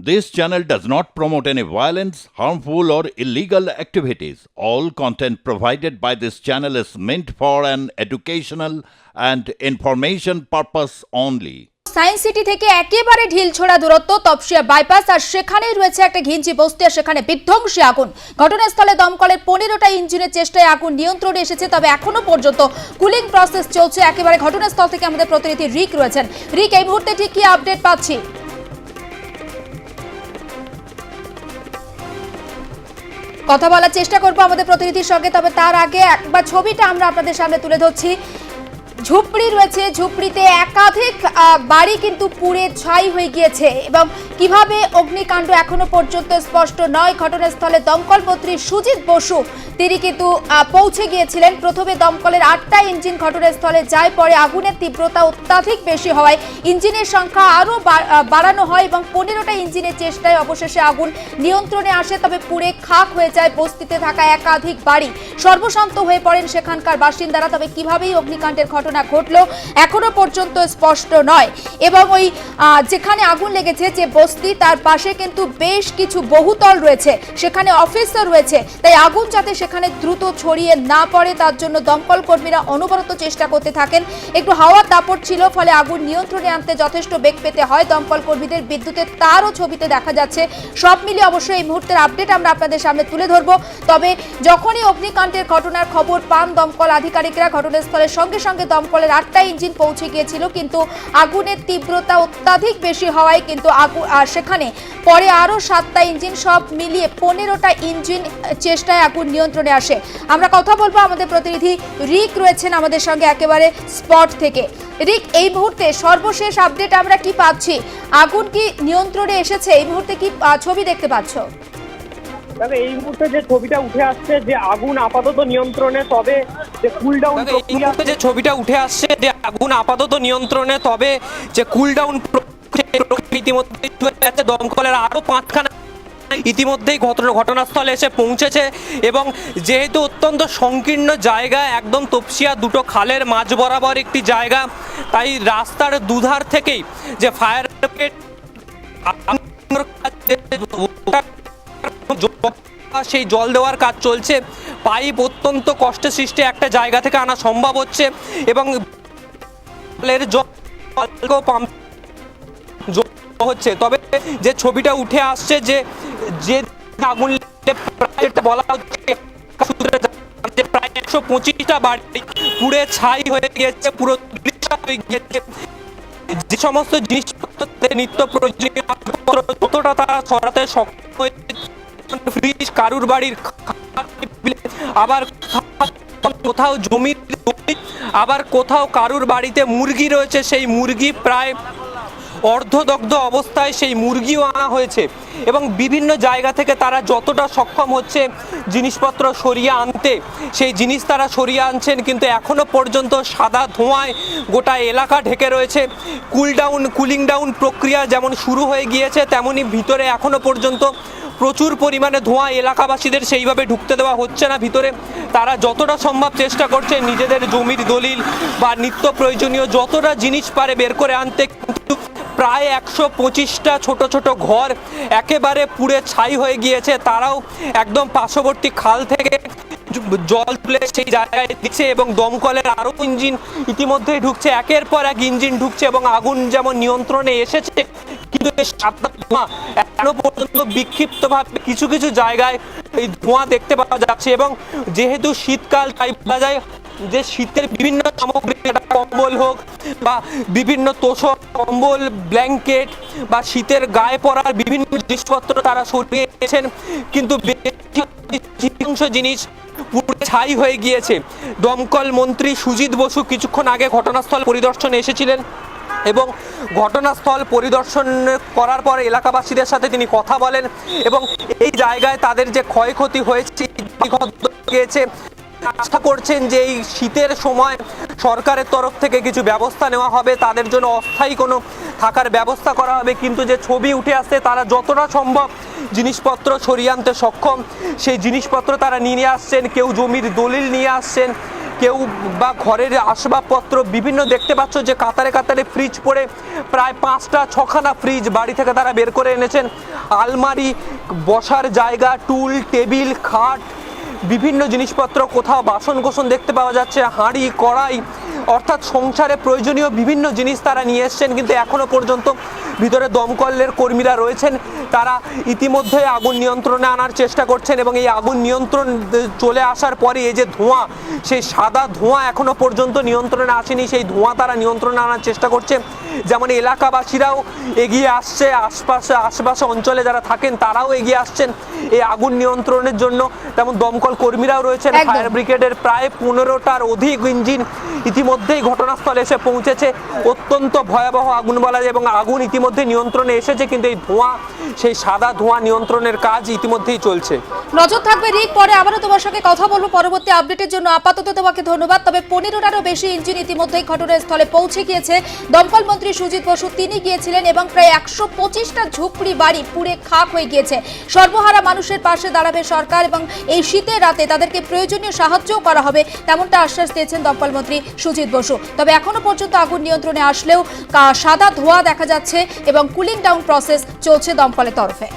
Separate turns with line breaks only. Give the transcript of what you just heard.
This channel does not promote any violence, harmful, or illegal activities. All content provided by this channel is meant for an educational and information purpose only.
Science city থেকে একেবারে ঢিল ছোড়া দূরত্ব Topsia bypass আর সেখানেই রয়েছে একটা ঘিঞ্চি বস্তি আর সেখানে বিধ্বংসী আগুন ঘটনাস্থলে দমকলের পনেরোটা ইঞ্জিনের চেষ্টায় আগুন নিয়ন্ত্রণে এসেছে তবে এখনও পর্যন্ত কুলিং প্রসেস চলছে একেবারে ঘটনাস্থল থেকে আমাদের প্রতিনিধি রিক রয়েছেন রিক এই মুহূর্তে ঠিক কি আপডেট পাচ্ছি কথা বলার চেষ্টা করব আমাদের প্রতিনিধির সঙ্গে, তবে তার আগে একবার ছবিটা আমরা আপনাদের সামনে তুলে ধরছি। ঝুপড়ি রয়েছে, ঝুপড়িতে একাধিক বাড়ি কিন্তু পুড়ে ছাই হয়ে গিয়েছে এবং কীভাবে অগ্নিকাণ্ড এখনও পর্যন্ত স্পষ্ট নয়? ঘটনাস্থলে দমকল মন্ত্রী সুজিত বসু, তিনি কিন্তু পৌঁছে গিয়েছিলেন। প্রথমে দমকলের আটটা ইঞ্জিন ঘটনাস্থলে যায়, পরে আগুনের তীব্রতা অত্যাধিক বেশি হওয়ায় ইঞ্জিনের সংখ্যা আরও বাড়ানো হয় এবং পনেরোটা ইঞ্জিনের চেষ্টায় অবশেষে আগুন নিয়ন্ত্রণে আসে, তবে পুড়ে খাক হয়ে যায় বস্তিতে থাকা একাধিক বাড়ি। সর্বশান্ত হয়ে পড়েন সেখানকার বাসিন্দারা, তবে কিভাবেই অগ্নিকাণ্ডের ঘটনা ঘটলো এখনও পর্যন্ত স্পষ্ট নয়। এবং ওই যেখানে আগুন লেগেছে, যে বস্তি, তার পাশে কিন্তু বেশ কিছু বহুতল রয়েছে। সেখানে অফিসও রয়েছে। তাই আগুন যাতে সেখানে দ্রুত ছড়িয়ে না পড়ে, তার জন্য দমকল কর্মীরা অনবরত চেষ্টা করতে থাকেন। একটু হাওয়ার দাপট ছিল, ফলে আগুন নিয়ন্ত্রণে আনতে যথেষ্ট বেগ পেতে হয়। দমকল কর্মীদের বিদ্যুতের তারও ছবিতে দেখা যাচ্ছে। সব মিলিয়ে অবশ্যই এই মুহূর্তের আপডেট আমরা আপনাদের সামনে তুলে ধরবো। তবে যখনই অগ্নিকাণ্ডের ঘটনার খবর পান দমকল আধিকারিকরা, ঘটনাস্থলের সঙ্গে সঙ্গে দমকলের আটটা ইঞ্জিন পৌঁছে গিয়েছিল। কিন্তু আগুনের তীব্রতা অত্যাধিক বেশি হওয়ায় কিন্তু আগুন আর সেখানে পরে আরও সাতটা ইঞ্জিন সব মিলিয়ে পনেরোটা ইঞ্জিন চেষ্টায় আগুন নিয়ন্ত্রণে আসে। আমরা কথা বলব আমাদের প্রতিনিধি রিক রয়েছেন আমাদের সঙ্গে একেবারে স্পট থেকে। রিক এই মুহূর্তে সর্বশেষ আপডেট আমরা কি পাচ্ছি? আগুন কি নিয়ন্ত্রণে এসেছে? এই মুহূর্তে কি ছবি দেখতে পাচ্ছ?
তবে এই মুহূর্তে যে ছবিটা উঠে আসছে যে আগুন আপাতত নিয়ন্ত্রণে তবে যে কুল ডাউন
দেখো, এই মুহূর্তে যে ছবিটা উঠে আসছে যে আগুন আপাতত নিয়ন্ত্রণে তবে যে কুল ডাউন ইতিমধ্যে দমকলের আরও পাঁচখানা ইতিমধ্যেই ঘটনা ঘটনাস্থলে এসে পৌঁছেছে এবং যেহেতু অত্যন্ত সংকীর্ণ জায়গা, একদম তপসিয়া দুটো খালের মাঝ বরাবর একটি জায়গা, তাই রাস্তার দুধার থেকেই যে ফায়ার সেই জল দেওয়ার কাজ চলছে। পাইপ অত্যন্ত কষ্ট সৃষ্টি একটা জায়গা থেকে আনা সম্ভব হচ্ছে এবং জল পাম্প হচ্ছে। তবে যে ছবিটা উঠে আসছে যে যে আগুন বলা হচ্ছে প্রায় একশো পঁচিশটা বাড়ি পুড়ে ছাই হয়ে গিয়েছে পুরো হয়ে গিয়েছে যে সমস্ত জিনিসপত্র নিত্য প্রয়োজনীয় তারা সরাতে সক্ষম হয়েছে ফ্রিজ কারুর বাড়ির আবার কোথাও জমি, আবার কোথাও কারুর বাড়িতে মুরগি রয়েছে সেই মুরগি প্রায় অর্ধদগ্ধ অবস্থায় সেই মুরগিও আনা হয়েছে এবং বিভিন্ন জায়গা থেকে তারা যতটা সক্ষম হচ্ছে জিনিসপত্র সরিয়ে আনতে, সেই জিনিস তারা সরিয়ে আনছেন কিন্তু এখনও পর্যন্ত সাদা ধোঁয়ায় গোটা এলাকা ঢেকে রয়েছে। কুল ডাউন, কুলিং ডাউন প্রক্রিয়া যেমন শুরু হয়ে গিয়েছে, তেমনি ভিতরে এখনও পর্যন্ত প্রচুর পরিমাণে ধোঁয়া এলাকাবাসীদের সেইভাবে ঢুকতে দেওয়া হচ্ছে না ভিতরে। তারা যতটা সম্ভব চেষ্টা করছে নিজেদের জমির দলিল বা নিত্য প্রয়োজনীয় যতটা জিনিস পারে বের করে আনতে, কিন্তু প্রায় একশো পঁচিশটা ছোট ছোট ঘর একেবারে পুড়ে ছাই হয়ে গিয়েছে। তারাও একদম পার্শ্ববর্তী খাল থেকে জল তুলে সেই জায়গায় দিচ্ছে এবং দমকলের আরও ইঞ্জিন ইতিমধ্যেই ঢুকছে। একের পর এক ইঞ্জিন ঢুকছে এবং আগুন যেমন নিয়ন্ত্রণে এসেছে, কিন্তু এই সাতটা ধোঁয়া এখনও পর্যন্ত বিক্ষিপ্তভাবে কিছু কিছু জায়গায় এই ধোঁয়া দেখতে পাওয়া যাচ্ছে এবং যেহেতু শীতকাল তাই বলা যায় যে শীতের বিভিন্ন সামগ্রী এটা কম্বল হোক বা বিভিন্ন তোষক কম্বল, ব্ল্যাঙ্কেট বা শীতের গায়ে পরার বিভিন্ন জিনিসপত্র তারা সরিয়ে নিয়েছেন কিন্তু অংশ জিনিস পুরো ছাই হয়ে গিয়েছে। দমকল মন্ত্রী সুজিত বসু কিছুক্ষণ আগে ঘটনাস্থল পরিদর্শনে এসেছিলেন এবং ঘটনাস্থল পরিদর্শন করার পর এলাকাবাসীদের সাথে তিনি কথা বলেন এবং এই জায়গায় তাদের যে ক্ষয়ক্ষতি হয়েছে গিয়েছে আশা করছেন যে এই শীতের সময় সরকারের তরফ থেকে কিছু ব্যবস্থা নেওয়া হবে, তাদের জন্য অস্থায়ী কোনো থাকার ব্যবস্থা করা হবে। কিন্তু যে ছবি উঠে আসছে, তারা যতটা সম্ভব জিনিসপত্র সরিয়ে আনতে সক্ষম, সেই জিনিসপত্র তারা নিয়ে আসছেন। কেউ জমির দলিল নিয়ে আসছেন, কেউ বা ঘরের আসবাবপত্র। বিভিন্ন দেখতে পাচ্ছ যে কাতারে কাতারে ফ্রিজ পড়ে, প্রায় পাঁচটা, ছখানা ফ্রিজ বাড়ি থেকে তারা বের করে এনেছেন। আলমারি, বসার জায়গা, টুল, টেবিল, খাট বিভিন্ন জিনিসপত্র কোথাও বাসন কোসন দেখতে পাওয়া যাচ্ছে হাঁড়ি কড়াই অর্থাৎ সংসারে প্রয়োজনীয় বিভিন্ন জিনিস তারা নিয়ে এসছেন কিন্তু এখনও পর্যন্ত ভিতরে দমকলের কর্মীরা রয়েছেন। তারা ইতিমধ্যে আগুন নিয়ন্ত্রণে আনার চেষ্টা করছেন এবং এই আগুন নিয়ন্ত্রণ চলে আসার পরে এই যে ধোঁয়া সেই সাদা ধোঁয়া এখনও পর্যন্ত নিয়ন্ত্রণে আসেনি সেই ধোঁয়া তারা নিয়ন্ত্রণে আনার চেষ্টা করছে। যেমন এলাকাবাসীরাও এগিয়ে আসছে আশপাশে আশপাশে অঞ্চলে যারা থাকেন তারাও এগিয়ে আসছেন এই আগুন নিয়ন্ত্রণের জন্য। তেমন দমকল কর্মীরাও রয়েছেন। ফায়ার ব্রিগেডের প্রায় পনেরোটার অধিক ইঞ্জিন ইতিমধ্যেই ঘটনাস্থলে এসে পৌঁছেছে অত্যন্ত ভয়াবহ আগুন বলা যায় এবং আগুন ইতিমধ্যে নিয়ন্ত্রণে এসেছে, কিন্তু এই ধোঁয়া, সেই সাদা ধোঁয়া নিয়ন্ত্রণের কাজ ইতিমধ্যেই চলছে।
নজর থাকবে রিক পরে, আবারও তোমার সঙ্গে কথা বলব পরবর্তী আপডেটের জন্য। আপাতত তোমাকে ধন্যবাদ, তবে পনেরোটারও বেশি ইঞ্জিন ইতিমধ্যেই ঘটনাস্থলে পৌঁছে গিয়েছে। দমকল মন্ত্রী সুজিত বসু, তিনি গিয়েছিলেন এবং প্রায় একশো পঁচিশটা ঝুপড়ি বাড়ি পুড়ে খাক হয়ে গিয়েছে। সর্বহারা মানুষের পাশে দাঁড়াবে সরকার এবং এই শীতের রাতে তাদেরকে প্রয়োজনীয় সাহায্যও করা হবে, তেমনটা আশ্বাস দিয়েছেন দমকল মন্ত্রী সুজিত বসু। তবে এখনও পর্যন্ত আগুন নিয়ন্ত্রণে আসলেও সাদা ধোয়া দেখা যাচ্ছে এবং কুলিং ডাউন প্রসেস চলছে দমকলের তরফে।